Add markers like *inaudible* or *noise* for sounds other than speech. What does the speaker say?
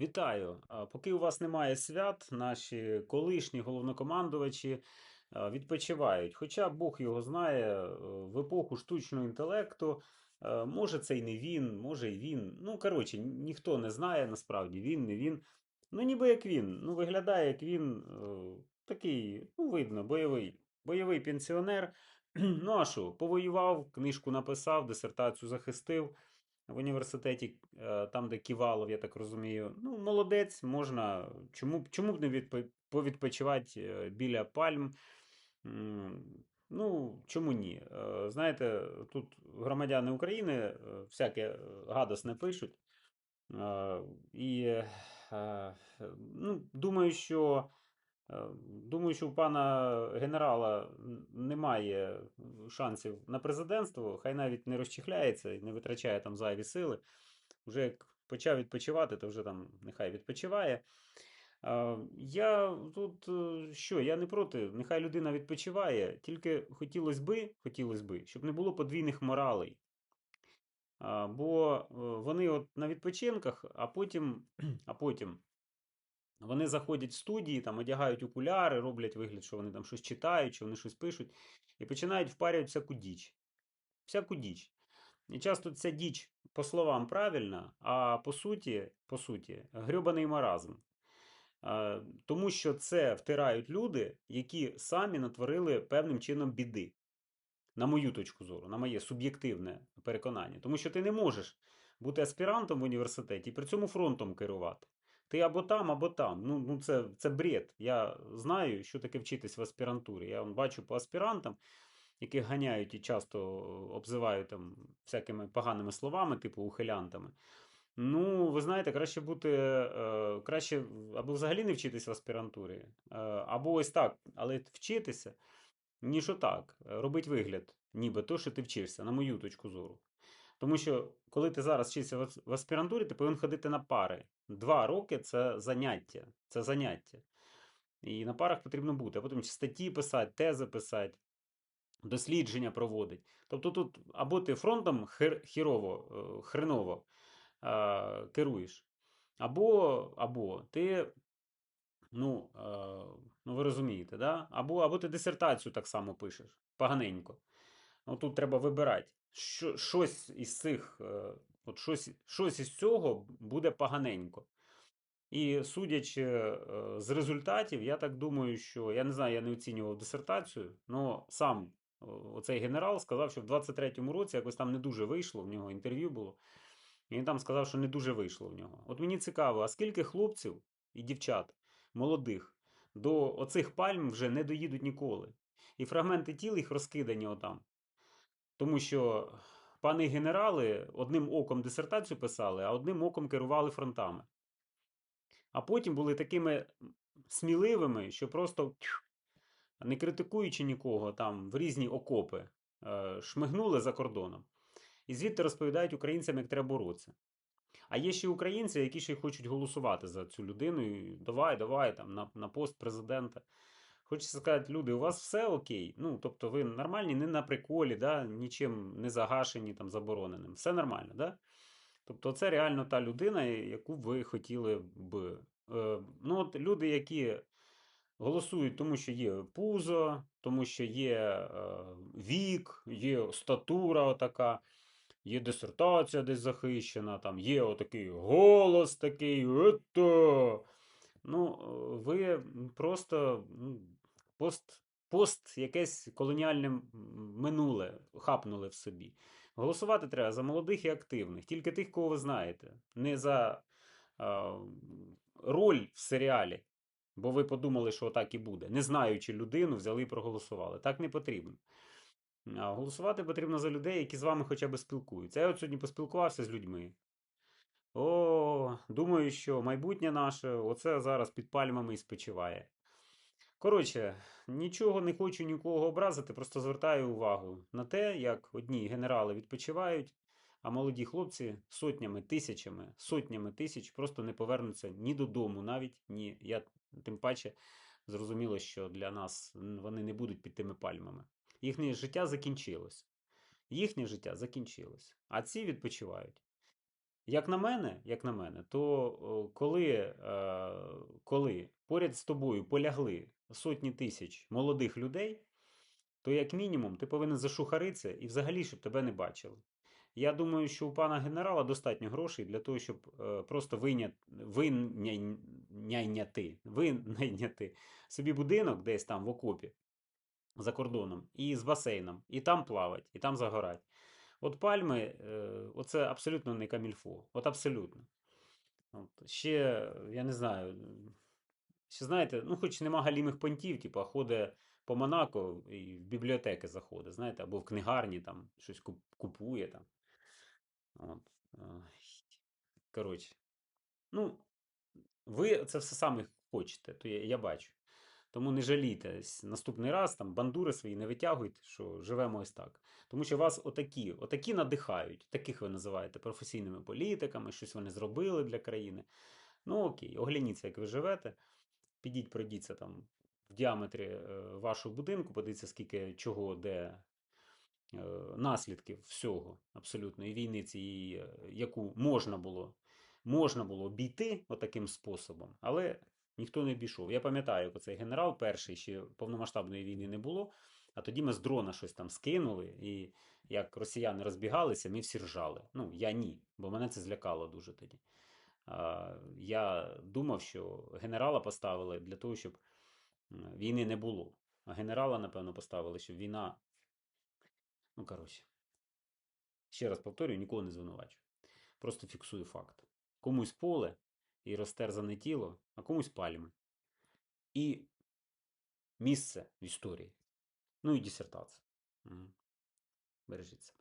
Вітаю! Поки у вас немає свят, наші колишні головнокомандувачі відпочивають. Хоча Бог його знає, е, в епоху штучного інтелекту, е, може це й не він, може й він. Ну, коротше, ніхто не знає насправді, він, не він. Ну, ніби як він. Ну, виглядає як він, е, такий, ну, видно, бойовий. Бойовий пенсіонер. *clears throat* Ну, а що, повоював, книжку написав, дисертацію захистив в університеті, е, там, де Ківалов, я так розумію. Ну, молодець, можна. Чому, чому б не відпо- повідпочивати е, біля пальм? Ну, чому ні? Е, Знаєте, тут громадяни України всяке гадосне пишуть. І ну, думаю, що. Думаю, що у пана генерала немає шансів на президентство, хай навіть не розчихляється і не витрачає там зайві сили. Вже як почав відпочивати, то вже там нехай відпочиває. Я тут е, що, я не проти, нехай людина відпочиває, тільки хотілося би, хотілось би, щоб не було подвійних моралей. Бо е, вони от на відпочинках, а потім, а потім вони заходять в студії, там одягають окуляри, роблять вигляд, що вони там щось читають, що вони щось пишуть, і починають впарювати всяку діч. Всяку діч. І часто ця діч по словам правильна, а по суті, по суті, грьобаний маразм. Тому що це втирають люди, які самі натворили певним чином біди. На мою точку зору, на моє суб'єктивне переконання. Тому що ти не можеш бути аспірантом в університеті і при цьому фронтом керувати. Ти або там, або там. Ну, ну це, це бред. Я знаю, що таке вчитись в аспірантурі. Я бачу по аспірантам, яких ганяють і часто обзивають там всякими поганими словами, типу ухилянтами. Ну, ви знаєте, краще бути, е, краще або взагалі не вчитись в аспірантурі, е, або ось так, але вчитися, ніж отак, е, робить вигляд, ніби то, що ти вчишся, на мою точку зору. Тому що, коли ти зараз вчишся в аспірантурі, ти повинен ходити на пари. Два роки це заняття. Це заняття. І на парах потрібно бути, а потім статті писати, тези писати, дослідження проводить. Тобто тут або ти фронтом хер, хірово, е, хреново е, керуєш, або, або ти, ну, е, ну ви розумієте, да? або, або ти дисертацію так само пишеш, поганенько. Ну, тут треба вибирати. Що, щось із цих, е, от щось, щось із цього буде поганенько. І судячи е, з результатів, я так думаю, що я не знаю, я не оцінював дисертацію, але сам о, оцей генерал сказав, що в 23-му році якось там не дуже вийшло, в нього інтерв'ю було. І він там сказав, що не дуже вийшло в нього. От мені цікаво, а скільки хлопців і дівчат молодих до оцих пальм вже не доїдуть ніколи. І фрагменти тіл їх розкидані отам. Тому що пани генерали одним оком дисертацію писали, а одним оком керували фронтами. А потім були такими сміливими, що просто не критикуючи нікого там в різні окопи, е, шмигнули за кордоном. І звідти розповідають українцям, як треба боротися. А є ще українці, які ще й хочуть голосувати за цю людину. І давай, давай там на, на пост президента. Хочеться сказати, люди, у вас все окей. Ну, тобто, ви нормальні, не на приколі, да, нічим не загашені, там, забороненим. Все нормально, да? Тобто, це реально та людина, яку ви хотіли б. Е, ну, от люди, які голосують, тому що є пузо, тому що є е, вік, є статура така, є дисертація десь захищена, там є отакий голос такий. «Ето!» Ну, е, ви просто ну, пост, пост якесь колоніальне минуле хапнули в собі. Голосувати треба за молодих і активних, тільки тих, кого ви знаєте, не за е, роль в серіалі. Бо ви подумали, що так і буде. Не знаючи людину, взяли і проголосували. Так не потрібно. А голосувати потрібно за людей, які з вами хоча б спілкуються. Я от сьогодні поспілкувався з людьми. О, думаю, що майбутнє наше оце зараз під пальмами і спочиває. Коротше, нічого не хочу нікого образити, просто звертаю увагу на те, як одні генерали відпочивають, а молоді хлопці сотнями, тисячами, сотнями тисяч просто не повернуться ні додому, навіть ні. Я тим паче зрозуміло, що для нас вони не будуть під тими пальмами. Їхнє життя закінчилось. Їхнє життя закінчилось, а ці відпочивають. Як на мене, як на мене, то коли, е, коли поряд з тобою полягли сотні тисяч молодих людей, то як мінімум ти повинен зашухаритися і взагалі, щоб тебе не бачили. Я думаю, що у пана генерала достатньо грошей для того, щоб е, просто вийняти, винайняти, винайняти собі будинок десь там в окопі за кордоном, і з басейном, і там плавати, і там загорати. От пальми, е, оце абсолютно не камільфо. От абсолютно. От. Ще, я не знаю, ще знаєте, ну хоч нема галімих понтів, типу, ходить по Монако і в бібліотеки заходить, знаєте, або в книгарні там щось куп- купує там. От. Коротше. Ну, ви це все саме хочете, то я, я бачу. Тому не жалійтесь наступний раз там бандури свої не витягуйте, що живемо ось так. Тому що вас отакі, отакі надихають, таких ви називаєте професійними політиками, щось вони зробили для країни. Ну окей, огляніться, як ви живете, підіть, пройдіться там в діаметрі е, вашого будинку, подивіться, скільки чого, де е, наслідків всього абсолютно і війни цієї, е, яку можна було, можна було обійти отаким способом, але ніхто не обійшов. Я пам'ятаю, цей генерал перший ще повномасштабної війни не було. А тоді ми з дрона щось там скинули, і як росіяни розбігалися, ми всі ржали. Ну, я ні, бо мене це злякало дуже тоді. Я думав, що генерала поставили для того, щоб війни не було. А генерала, напевно, поставили, щоб війна. Ну, коротше. Ще раз повторюю, нікого не звинувачую. Просто фіксую факт. Комусь поле і розтерзане тіло, а комусь пальми. І місце в історії. Ну і дисертація. Бережіться.